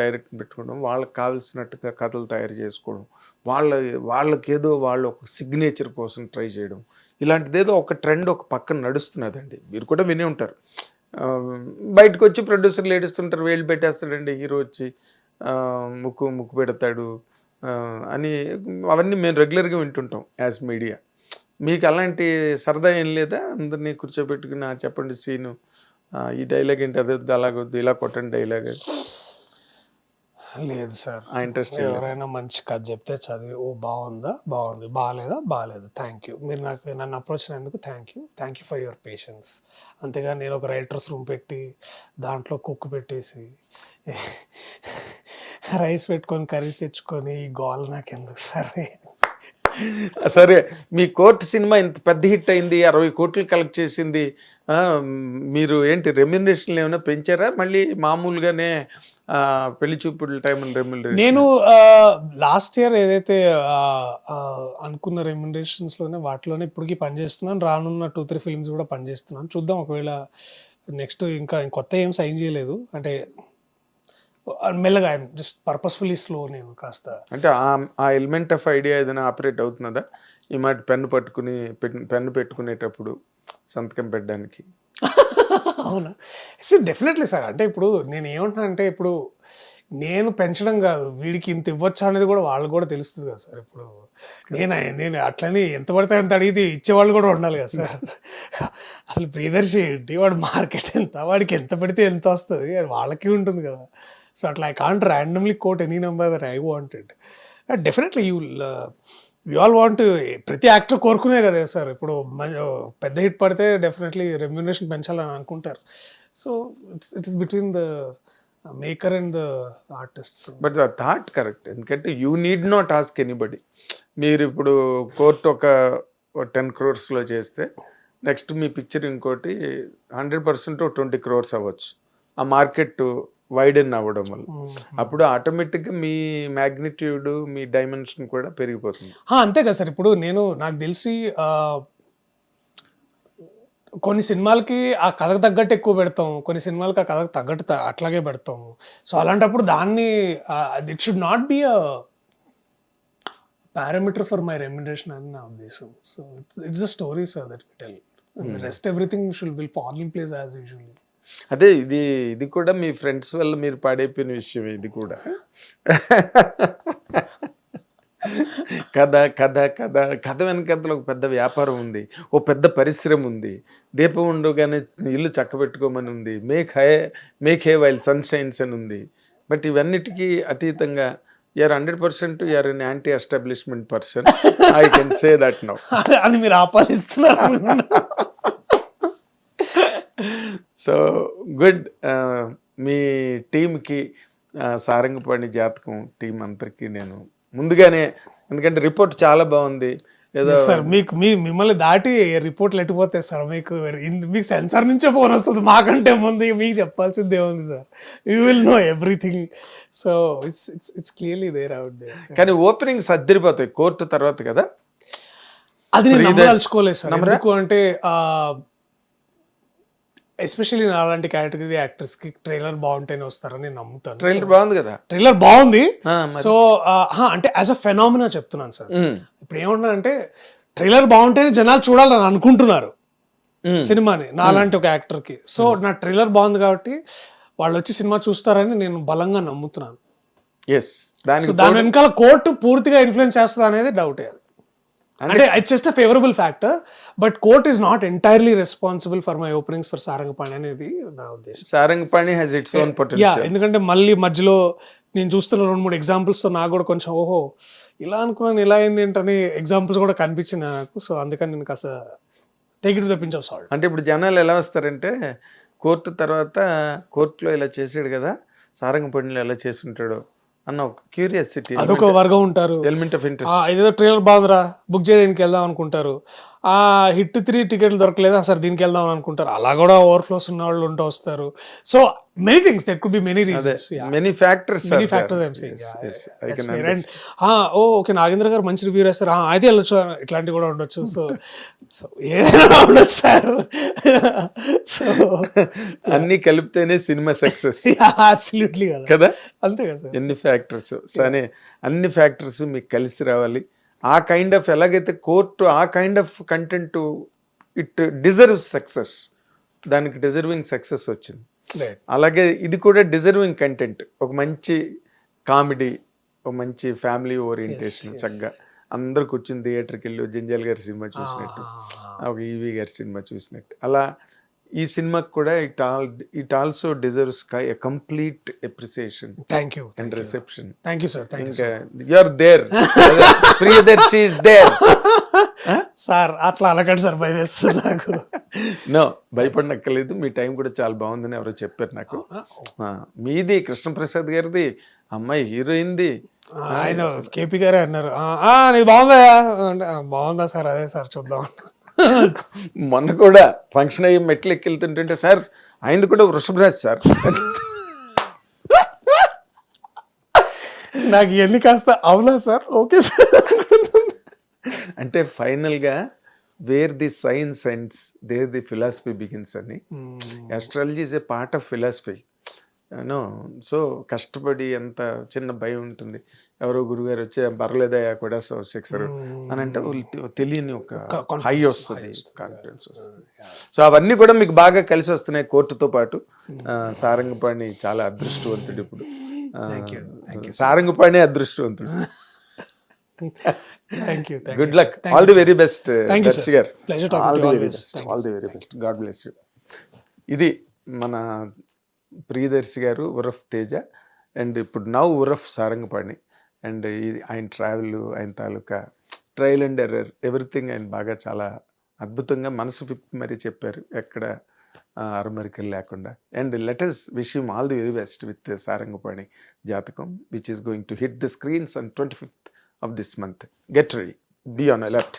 Direct పెట్టుకోవడం వాళ్ళకి కావాల్సినట్టుగా కథలు తయారు చేసుకోవడం వాళ్ళ వాళ్ళకేదో వాళ్ళు ఒక సిగ్నేచర్ కోసం ట్రై చేయడం. ఇలాంటిది ఏదో ఒక ట్రెండ్ ఒక పక్కన నడుస్తున్నదండి. మీరు కూడా వినే ఉంటారు. బయటకు వచ్చి ప్రొడ్యూసర్లు ఏడుస్తుంటారు వేలు పెట్టేస్తాడండి హీరో వచ్చి ముక్కు ముక్కు పెడతాడు అని అవన్నీ మేము రెగ్యులర్గా వింటుంటాం యాజ్ మీడియా మీకు అలాంటి సరదా ఏం లేదా? అందరినీ కూర్చోబెట్టుకుని చెప్పండి సీను ఈ డైలాగ్ ఏంటి? అదే వద్దు అలాగొద్దు ఇలా కొట్టండి డైలాగ్ లేదు సార్. ఆ ఇంట్రెస్ట్ ఎవరైనా మంచి కథ చెప్తే చదివి ఓ బాగుందా? బాగుంది. బాగాలేదా? బాగాలేదు. థ్యాంక్ యూ మీరు నాకు నన్ను అప్రోచ్ అయినందుకు thank you thank you for your patience అంతేగాని నేను ఒక రైటర్స్ రూమ్ పెట్టి దాంట్లో కుక్ పెట్టేసి రైస్ పెట్టుకొని కర్రీస్ తెచ్చుకొని ఈ గోల్ నాకు ఎందుకు సరే? సరే మీ కోర్టు సినిమా ఇంత పెద్ద హిట్ అయింది అరవై కోట్లు కలెక్ట్ చేసింది. మీరు ఏంటి రెమ్యునరేషన్ ఏమైనా పెంచారా? మళ్ళీ మామూలుగానే పెళ్ళి చూపుల టైంలో రెమ్యునరేషన్ నేను లాస్ట్ ఇయర్ ఏదైతే అనుకున్న రెమ్యునరేషన్స్లోనే వాటిలోనే ఇప్పటికి పనిచేస్తున్నాను రానున్న టూ త్రీ ఫిల్మ్స్ కూడా పనిచేస్తున్నాను చూద్దాం ఒకవేళ నెక్స్ట్ ఇంకా కొత్త ఏం సైన్ చేయలేదు. అంటే మెల్లగా జస్ట్ పర్పస్ఫుల్లీ స్లో నేను కాస్త. అంటే ఆ- ఆ ఎలిమెంట్ ఆఫ్ ఐడియా ఏదైనా ఆపరేట్ అవుతున్నదా ఈ మాట పెన్ను పట్టుకుని పెన్ను పెట్టుకునేటప్పుడు సంతకం పెట్టడానికి. అవునా? డెఫినెట్లీ సార్ అంటే ఇప్పుడు నేను ఏమంటున్నా అంటే ఇప్పుడు నేను పెంచడం కాదు వీడికి ఇంత ఇవ్వచ్చా అనేది కూడా వాళ్ళకి కూడా తెలుస్తుంది కదా సార్ ఇప్పుడు నేను నేను అట్లని ఎంత పడితే అంత అడిగితే ఇచ్చేవాళ్ళు కూడా ఉండాలి కదా సార్ అసలు ప్రియదర్శి ఏంటి? వాడు మార్కెట్ ఎంత వాడికి ఎంత పెడితే ఎంత వస్తుంది? అది వాళ్ళకి ఉంటుంది కదా. సో అట్లా I can't randomly quote any number that I wanted definitely you you all want ప్రతి యాక్టర్ కోరుకునే కదా సార్. ఇప్పుడు మ- పెద్ద హిట్ పడితే డెఫినెట్లీ రెమ్యునేషన్ పెంచాలని అనుకుంటారు. So it's it is between the maker and the artist but that correct ఎందుకంటే you need not ask anybody మీరు ఇప్పుడు కోర్టు ఒక టెన్ క్రోర్స్లో చేస్తే నెక్స్ట్ మీ పిక్చర్ ఇంకోటి హండ్రెడ్ పర్సెంట్ ట్వంటీ క్రోర్స్ అవ్వచ్చు. ఆ మార్కెట్ వైడెన్ అవ్వడం వల్ల. అప్పుడు ఆటోమేటిక్గా మీ మ్యాగ్నిట్యూడ్ మీ డైమెన్షన్ కూడా పెరిగిపోతుంది. అంతే కదా సార్. ఇప్పుడు నేను నాకు తెలిసి కొన్ని సినిమాలకి ఆ కథకు తగ్గట్టు ఎక్కువ పెడతాం. కొన్ని సినిమాలకి ఆ కథకు తగ్గట్టు అట్లాగే పెడతాం. సో అలాంటప్పుడు దాన్ని it should not be a parameter for my remuneration అని నా ఉద్దేశం. So it's a story sir that we tell rest everything should will fall in place as usually అదే ఇది ఇది కూడా మీ ఫ్రెండ్స్ వల్ల మీరు పాడైపోయిన విషయం ఇది కూడా. కథ కథ కథ కథ వెనకంతలో ఒక పెద్ద వ్యాపారం ఉంది ఓ పెద్ద పరిశ్రమ ఉంది. దీపం ఉండగానే ఇల్లు చక్కబెట్టుకోమని ఉంది. Make hay make hay while sunshines అని ఉంది. బట్ ఇవన్నిటికీ అతీతంగా you're hundred percent you're an anti establishment person I can say that now అని మీరు ఆపాదిస్తున్నారు. So good. మీ టీంకి సారంగపాణి జాతకం టీం అందరికీ నేను ముందుగానే ఎందుకంటే రిపోర్ట్ చాలా బాగుంది. ఏదో సార్ మీకు మీ మిమ్మల్ని దాటి రిపోర్ట్లు ఎట్టిపోతాయి సార్ మీకు మీకు సెన్సార్ నుంచే ఫోన్ వస్తుంది మాకంటే ముందు మీకు చెప్పాల్సింది ఏముంది sir you will know everything so it's it's it's clearly there out there కానీ ఓపెనింగ్ సర్దిరిపోతాయి కోర్టు తర్వాత కదా? అది నేను నమ్మదలుచుకోలేదు సార్? ఎందుకు అంటే ఎస్పెషల్లీ అలాంటి కేటగిరీ యాక్టర్స్కి ట్రైలర్ బాగుంటేనే వస్తారని నమ్ముతాను. ట్రైలర్ బాగుంది కదా? ట్రైలర్ బాగుంది. సో అంటే యాజ్ అ ఫెనామినా చెప్తున్నాను సార్. ఇప్పుడు ఏమంటున్నా అంటే ట్రైలర్ బాగుంటేనే జనాలు చూడాలని అనుకుంటున్నారు. సినిమాని నాలాంటి ఒక యాక్టర్కి సో నా ట్రైలర్ బాగుంది కాబట్టి వాళ్ళు వచ్చి సినిమా చూస్తారని నేను బలంగా నమ్ముతున్నాను. దాని వెనకాల కోర్టు పూర్తిగా ఇన్ఫ్లుయెన్స్ చేస్తుంది అనేది డౌట్ అంటే it's just a favourable factor but Court is not entirely responsible for my openings for Sarangapani అనేది నా ఉద్దేశం. Sarangapani has its own potential ఎందుకంటే మళ్ళీ మధ్యలో నేను చూస్తున్న రెండు మూడు examples తో నాకు కూడా కొంచెం ఓహో ఇలా అనుకున్నాను ఇలా అయింది ఏంటని ఎగ్జాంపుల్స్ కూడా కనిపించింది నాకు. సో అందుకని నేను కాస్త తెగిటి తెప్పించావు సాల్ట్ అంటే ఇప్పుడు జనాలు ఎలా వస్తారంటే కోర్టు తర్వాత కోర్టులో ఇలా చేసాడు కదా సారంగపాణిలో ఎలా చేసి ఉంటాడు అన్న ఒక క్యూరియాసిటీ అదొక వర్గం ఉంటారు. ఎలిమెంట్ ఆఫ్ ఇంట్రెస్ట్ ఇదేదో ట్రైలర్ బాగుందిరా బుక్ చేయడానికి వెళ్దాం అనుకుంటారు. ఆ హిట్ త్రీ టికెట్లు దొరకలేదా? సార్ దీనికి వెళ్దాం అని అనుకుంటారు. అలా కూడా ఓవర్ఫ్లోస్ ఉన్న వాళ్ళు ఉంటూ వస్తారు. So many things that could be many reasons many factors many factors I'm saying oh okay Nagendra garu మంచి రివ్యూ రాస్తారు ఆ, అయితే వెళ్ళొచ్చు. ఇట్లాంటివి కూడా ఉండొచ్చు. సో సో ఏదైనా ఉండొచ్చు సార్ సో అన్ని కలిపితేనే సినిమా సక్సెస్ అబ్సల్యూట్లీ కదా. కదా? అంతే కదా సార్ ఎన్ని ఫ్యాక్టర్స్ సరే అన్ని ఫ్యాక్టర్స్ మీకు కలిసి రావాలి. ఆ కైండ్ ఆఫ్ ఎలాగైతే కోర్టు ఆ kind of content it deserve success దానికి డిజర్వింగ్ సక్సెస్ వచ్చింది. అలాగే ఇది కూడా డిజర్వింగ్ కంటెంట్ ఒక మంచి కామెడీ ఒక మంచి ఫ్యామిలీ ఓరియంటేషన్ చక్కగా. అందరు కూర్చుని థియేటర్కి వెళ్ళి జంజాల్ గారి సినిమా చూసినట్టు ఒక ఈవీ గారి సినిమా చూసినట్టు. అలా ఈ సినిమాకి కూడా it all it also deserves a complete appreciation thank you and reception thank you sir thank you are there Priyadarshi is there sir అట్లా అనకండి సార్ భయం వేస్తుంది నాకు. నో భయపడనక్కర్లేదు. మీ టైం కూడా చాలా బాగుందని ఎవరో చెప్పారు నాకు. మీది కృష్ణప్రసాద్ గారిది అమ్మాయి హీరోయిన్ది. ఆయన కేపీ గారే అన్నారు. "ఆ, ఆ, నీది బాగుందా? అంటే, "ఆ, బాగుందా సార్ అదే సార్ చూద్దాం. మొన్న కూడా ఫంక్షన్ అయ్యి మెట్లు ఎక్కి వెళ్తుంటుంటే సార్ ఆయనది కూడా వృషభరాజ్ సార్. నాకు ఎన్ని కాస్త అవునా సార్? Okay sir. అంటే ఫైనల్గా where the science ends there the philosophy begins అని. Astrology is a part of philosophy no so కష్టపడి ఎంత చిన్న భయం ఉంటుంది. ఎవరో గురుగారు వచ్చి పర్లేదయా కూడా సో సిక్సర్ అని అంటే తెలియని ఒక హై వస్తుంది. కాన్ఫిడెన్స్ వస్తుంది. సో అవన్నీ కూడా మీకు బాగా కలిసి వస్తున్నాయి కోర్టుతో పాటు. సారంగపాణి చాలా అదృష్టవంతుడు ఇప్పుడు. సారంగపాణి అదృష్టవంతుడు. Thank you good luck all the very best గారు all the very. Best Thank all the very best God bless you ఇది మన ప్రియదర్శి గారు ఉరఫ్ తేజ అండ్ ఇప్పుడు నవ్ ఉరఫ్ సారంగపాణి. అండ్ ఇది ఆయన ట్రావెల్ ఆయన తాలూకా ట్రయల్ అండ్ ఎర్రర్ ఎవ్రీథింగ్ ఆయన బాగా చాలా అద్భుతంగా మనసు పిప్పి మరీ చెప్పారు. ఎక్కడ అరమరికలు లేకుండా. And letters wish all the very best with Sarangapani జాతకం which is going to hit the screens on twenty fifth of this month get ready be on alert